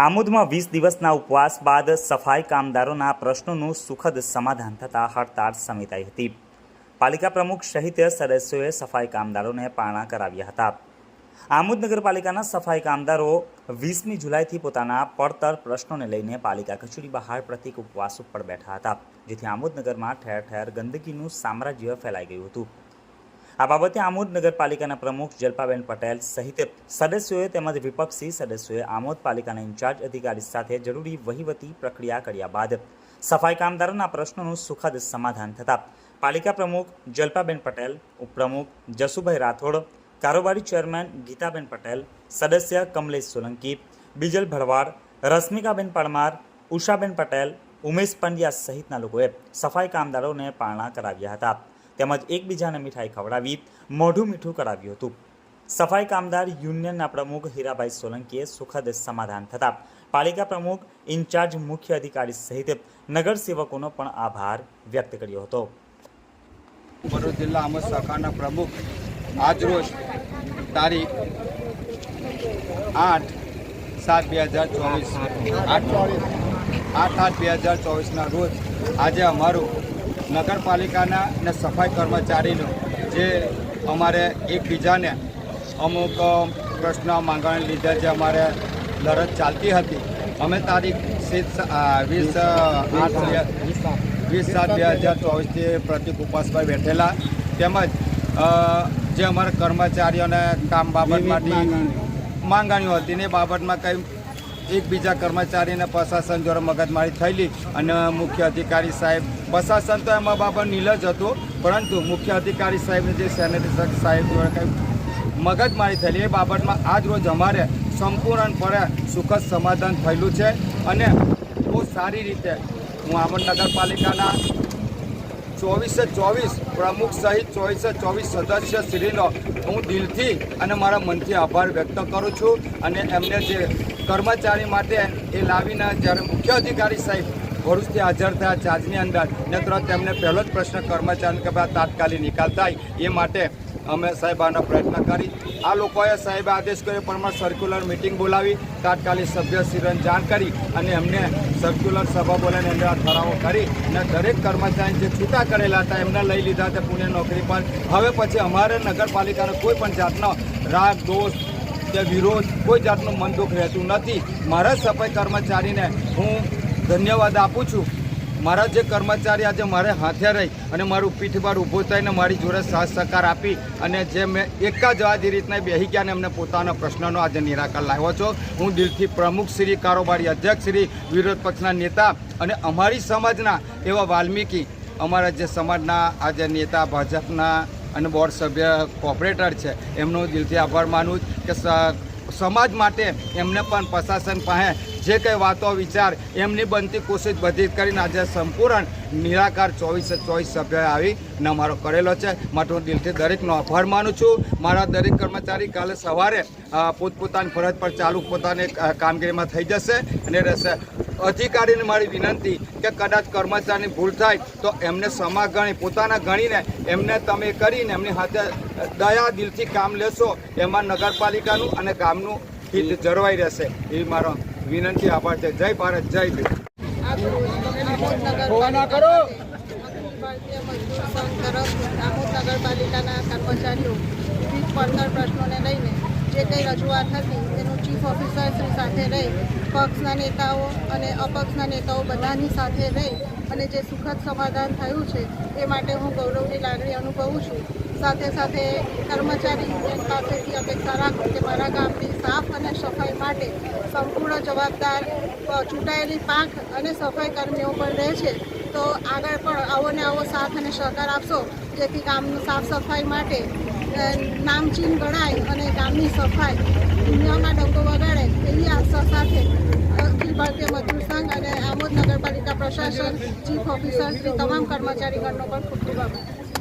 આમોદમાં વીસ દિવસના ઉપવાસ બાદ સફાઈ કામદારોના પ્રશ્નોનું સુખદ સમાધાન થતાં હડતાળ સમિતાઈ હતી. પાલિકા પ્રમુખ સહિત સદસ્યોએ સફાઈ કામદારોને પારણા કરાવ્યા હતા. આમોદ નગરપાલિકાના સફાઈ કામદારો વીસમી જુલાઈથી પોતાના પડતર પ્રશ્નોને લઈને પાલિકા કચેરી બહાર પ્રતિક ઉપવાસ ઉપર બેઠા હતા, જેથી આમોદનગરમાં ઠેર ઠેર ગંદકીનું સામ્રાજ્ય ફેલાઈ ગયું હતું. આ બાબતે આમોદ નગરપાલિકાના પ્રમુખ જલ્પાબેન પટેલ સહિત સદસ્યોએ તેમજ વિપક્ષી સદસ્યોએ આમોદ પાલિકાના ઇન્ચાર્જ અધિકારી સાથે જરૂરી વહીવટી પ્રક્રિયા કર્યા બાદ સફાઈ કામદારોના પ્રશ્નોનું સુખદ સમાધાન થતાં પાલિકા પ્રમુખ જલ્પાબેન પટેલ, ઉપપ્રમુખ જસુભાઈ રાઠોડ, કારોબારી ચેરમેન ગીતાબેન પટેલ, સદસ્ય કમલેશ સોલંકી, બીજલ ભરવાડ, રશ્મિકાબેન પરમાર, ઉષાબેન પટેલ, ઉમેશ પંડ્યા સહિતના લોકોએ સફાઈ કામદારોને પારણા કરાવ્યા હતા. તેમજ એકબીજાને મીઠાઈ ખવડાવી મોઢું મીઠું કરાવ્યું હતું. સફાઈ કામદાર યુનિયનના પ્રમુખ હીરાભાઈ સોલંકીએ સુખદ સમાધાન થતાં પાલિકા પ્રમુખ ઇન્ચાર્જ મુખ્ય અધિકારી સહિત નગરસેવકોનો પણ આભાર વ્યક્ત કર્યો હતો. ભરૂચ જિલ્લા અમર શાખાના પ્રમુખ આજરોજ તારીખ આઠ સાત બે હજાર ચોવીસ, આઠ આઠ આઠ બે હજાર ચોવીસના રોજ આજે અમારું નગરપાલિકાના ને સફાઈ કર્મચારીનો જે અમારે એકબીજાને અમુક પ્રશ્ન માંગણી લીધે જે અમારે લડત ચાલતી હતી. અમે તારીખ વીસ આઠ વીસ સાત બે હજાર ચોવીસથી પ્રતિક ઉપાસભાઈ બેઠેલા. તેમજ જે અમારા કર્મચારીઓને કામ બાબત માટે માંગણીઓ હતી. ને એ બાબતમાં કંઈ એકબીજા કર્મચારીને પ્રશાસન દ્વારા મગજમારી થયેલી અને મુખ્ય અધિકારી સાહેબ પ્રશાસન તો એમાં બાબત નીલજ હતું. પરંતુ મુખ્ય અધિકારી સાહેબને જે સેનેટરી સાહેબ દ્વારા કંઈ મગજમારી થયેલી, એ બાબતમાં આજ રોજ અમારે સંપૂર્ણપણે સુખદ સમાધાન થયેલું છે. અને બહુ સારી રીતે હું આમોદ નગરપાલિકાના ચોવીસે ચોવીસ પ્રમુખ સહિત ચોવીસે ચોવીસ સદસ્ય શ્રીનો હું દિલથી અને મારા મનથી આભાર વ્યક્ત કરું છું. અને એમને જે કર્મચારી માટે એ લાવીને જ્યારે મુખ્ય અધિકારી સાહેબ ભરૂચથી હાજર થયા ચાર્જની અંદર. ને તરત તેમને પહેલો જ પ્રશ્ન કર્મચારીને કે ભાઈ તાત્કાલિક નિકાલ થાય, એ માટે અમે સાહેબ આનો પ્રયત્ન કરી. આ લોકોએ સાહેબે આદેશ કર્યો પ્રમાણે સર્ક્યુલર મિટિંગ બોલાવી, તાત્કાલિક સભ્ય સભ્યશ્રીને જાણ કરી અને એમને સર્ક્યુલર સભા બોલાવીને એમને ઠરાવો કરી અને દરેક કર્મચારી જે છૂટા કરેલા હતા, એમને લઈ લીધા હતા પુણે નોકરી પર. હવે પછી અમારે નગરપાલિકાનો કોઈ પણ જાતનો રાગ, દોષ કે વિરોધ કોઈ જાતનું મન દુઃખ રહેતું નથી. મારા સફાઈ કર્મચારીને હું ધન્યવાદ આપું છું. મારા જે કર્મચારી આજે મારે હાથે રહી અને મારું પીઠ પર ઊભો થઈને મારી જોડે સાથ સહકાર આપી અને જે મેં એક જ આ જે રીતના બેસી ગયા અને એમને પોતાના પ્રશ્નનો આજે નિરાકરણ લાવ્યો છો. હું દિલથી પ્રમુખ શ્રી, કારોબારી અધ્યક્ષ શ્રી, વિરોધ પક્ષના નેતા અને અમારી સમાજના એવા વાલ્મીકી, અમારા જે સમાજના આજે નેતા, ભાજપના અને બોર્ડ સભ્ય કોર્પોરેટર છે, એમનો દિલથી આભાર માનું કે સમાજ માટે એમને પણ પ્રશાસન પાસે જે કંઈ વાતો, વિચાર એમની બનતી કોશિશ બધી કરીને આજે સંપૂર્ણ નિરાકાર ચોવીસે ચોવીસ સભ્યોએ આવી ને અમારો કરેલો છે. માટે હું દિલથી દરેકનો આભાર માનું છું. મારા દરેક કર્મચારી કાલે સવારે પોતપોતાની ફરજ પર ચાલુ પોતાની કામગીરીમાં થઈ જશે અને રહેશે. અધિકારીને મારી વિનંતી કે કદાચ કર્મચારીની ભૂલ થાય તો એમને સમા ગણી, પોતાના ગણીને એમને તમે કરીને એમની હાથે દયા દિલથી કામ લેશો. એમાં નગરપાલિકાનું અને ગામનું હિત જળવાઈ રહેશે. એવી મારો વિનંતી આભાર છે. જય ભારત જય ભીમ ભારતીય મજદૂર સંઘ તરફ આમોદ નગરપાલિકાના કર્મચારીઓ વિવિધ પડતર પ્રશ્નોને લઈને જે કંઈ રજૂઆત હતી તેનું ચીફ ઓફિસર શ્રી સાથે રહી પક્ષના નેતાઓ અને અપક્ષના નેતાઓ બધાની સાથે રહી અને જે સુખદ સમાધાન થયું છે એ માટે હું ગૌરવની લાગણી અનુભવું છું. સાથે સાથે કર્મચારી પાસેથી અપેક્ષા રાખું કે મારા ગામની સાફ અને સફાઈ માટે સંપૂર્ણ જવાબદાર ચૂંટાયેલી પાંખ અને સફાઈ કર્મીઓ પણ રહે છે. તો આગળ પણ આવો ને આવો સાથ અને સહકાર આપશો. જેથી ગામનું સાફ સફાઈ માટે નામચીન ગણાય અને ગામની સફાઈ દુનિયામાં ડંકો વગાડે એવી આશા સાથે અખિલ ભારતીય મજૂર સંઘ અને આમોદ નગરપાલિકા પ્રશાસન ચીફ ઓફિસર શ્રી તમામ કર્મચારીગણનો પણ ખૂબ ખૂબ આભાર.